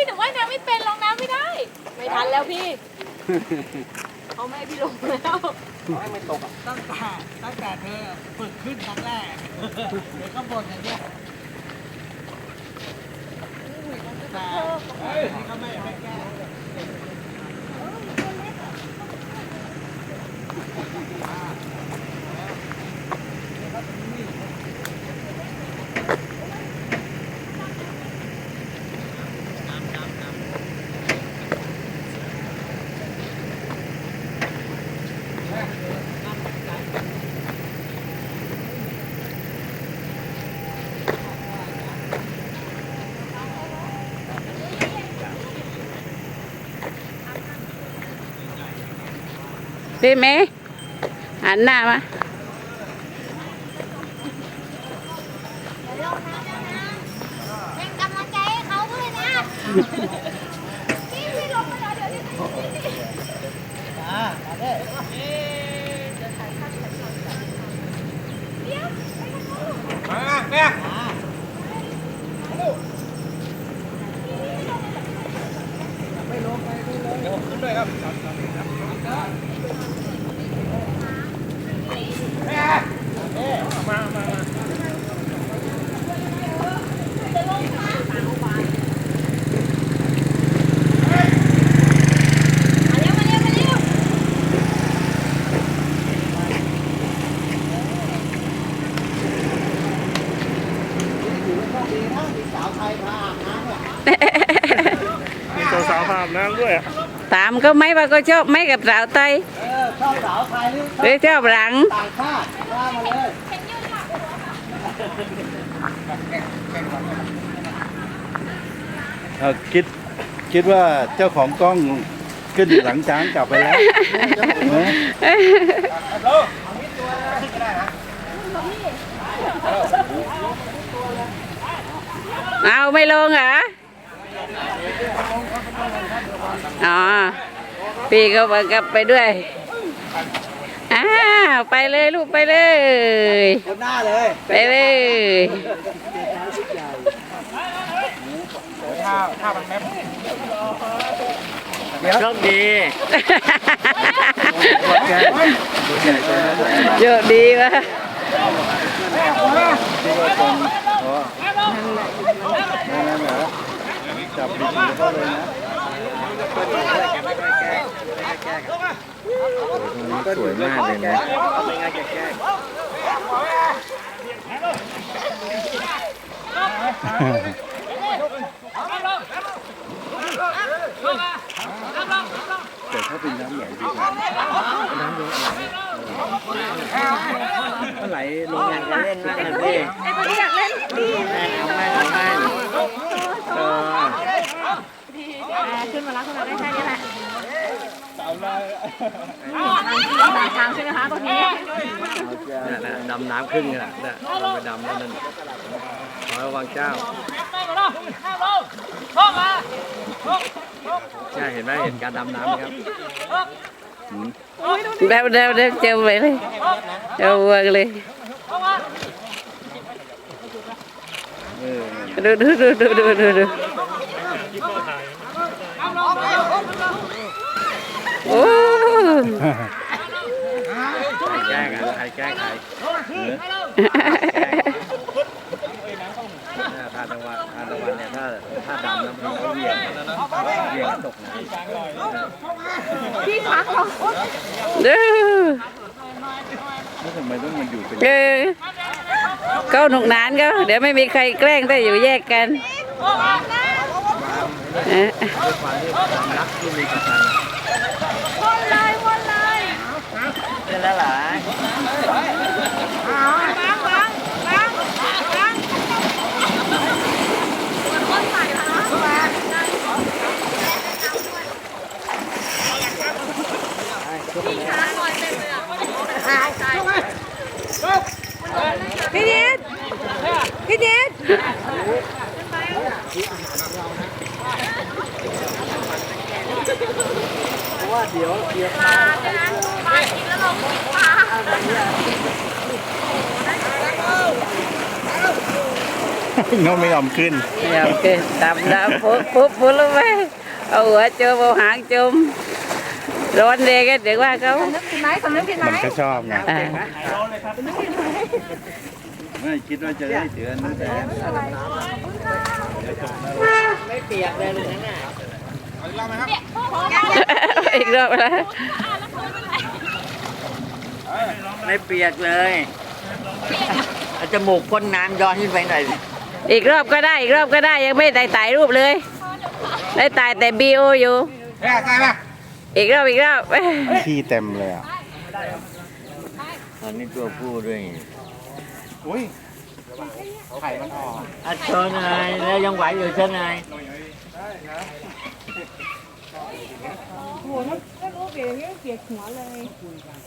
พี่หนูว่ายน้ำไม่เป็นลงน้ำไม่ได้ ไม่ทันแล้วพี่ เขาไม่ให้พี่ลงแล้วให้ไม่ตกอะตั้งแต่ตั้งแต่เธอฝึกขึ้นครั้งแรกเดี๋ยวก็บ่นอย่างเงี้ยแต่นี่ก็ไม่ไม่แก้ พี่เมย์หันหน้ามาเป็นกำลังใจให้เขาด้วยนะพี่พี่ลงมาแล้วเดี๋ยวนี้อ่ามาเลยมาเนี่ยอ่าเดี๋ยวผมขึ้นด้วยครับมามามา มาเร็วมาเร็วมาเร็ว ถือว่าโชคดีนะ มีสาวไทยพาอาบน้ำเนี่ยมีสาวๆพาอาบน้ำด้วยอะถามก็ไหมว่าก็ชอบไหมกับสาวไตยเออชอบสาวไทยหรือหรือชอบหลัง ต่างชาติว่ามาเลย เอ่อคิดคิดว่าเจ้าของกล้องขึ้นหลังช้างกลับไปแล้วเนอะ เอาไม่ลงเหรออ๋อ พี่ก็บังคับไปด้วย อ้าว ไปเลยลูกไปเลยคนหน้าเลย ไปเลยถ้าถ้ามันแม่โชคดีโยกดีวะที่ว่าตรงอ๋อ นั่นเหรอจับผิดเขาเลยนะสวยมากเลยนะแต่ถ้าเป็นน้ำไหลดีกว่าเมื่อ ไหร่ลงแรงจะเล่นมากเลยพี่ไอ้คนที่อยากเล่นดีแม่เอาไม่เอาไม่เออขึ้นมาแล้วขึ้นมาได้แค่นี้แหละสายทางใช่ไหมคะตรงนี้นั่นนะดำน้ำครึ่งนี่แหละน่ะลงไปดำแล้วนั่นขอระวังเจ้าใช่เห็นไหมเห็นการดำน้ำไหมครับ เดาเดาเดาเจอไปเลยเจอวัว เวียงตกน้ำพี่คะเขาดูแล้วทำไมต้องมาอยู่เป็นเออเขาหนุกหนานเขาเดี๋ยวไม่มีใครแกล้งถ้าอยู่แยกกันเออด้วยความที่ความรักที่มีต่อกันวนเลยวนเลยเป็นแล้วหลาย ล้างล้างล้างล้างล้างคนใส่ละ พี่คะลอยเต็มเลยอะใช่พี่เนทพี่เนทเพราะว่าเดี๋ยวเดี๋ยวปลาใช่ไหมปลากินแล้วลงปลาน้องไม่ยอมขึ้นไม่ยอมขึ้นตำแล้วปุ๊บปุ๊บปุ๊บลงไปเอาหัวจมเอาหางจม ร้อนเลยก็เดี๋ยวว่าเขานึกผิดไหมสำนึกผิดไหมมันก็ชอบไงอ่าไม่คิดว่าจะได้เถือนตั้งแต่อีกรอบแล้วไม่เปียกเลยเอาจมูกพ่นน้ำย้อนขึ้นไปหน่อยสิอีกรอบก็ได้อีกรอบก็ได้ยังไม่ได้ถ่ายรูปเลย ได้ถ่ายแต่บีโออยู่ อีกรอบอีกรอบขี้เต็มเลยอะอันนี้ตัวผู้ด้วยอุ้ยไข่มันออกอัดเชิญนายแล้วยังไหวอยู่เชิญนาย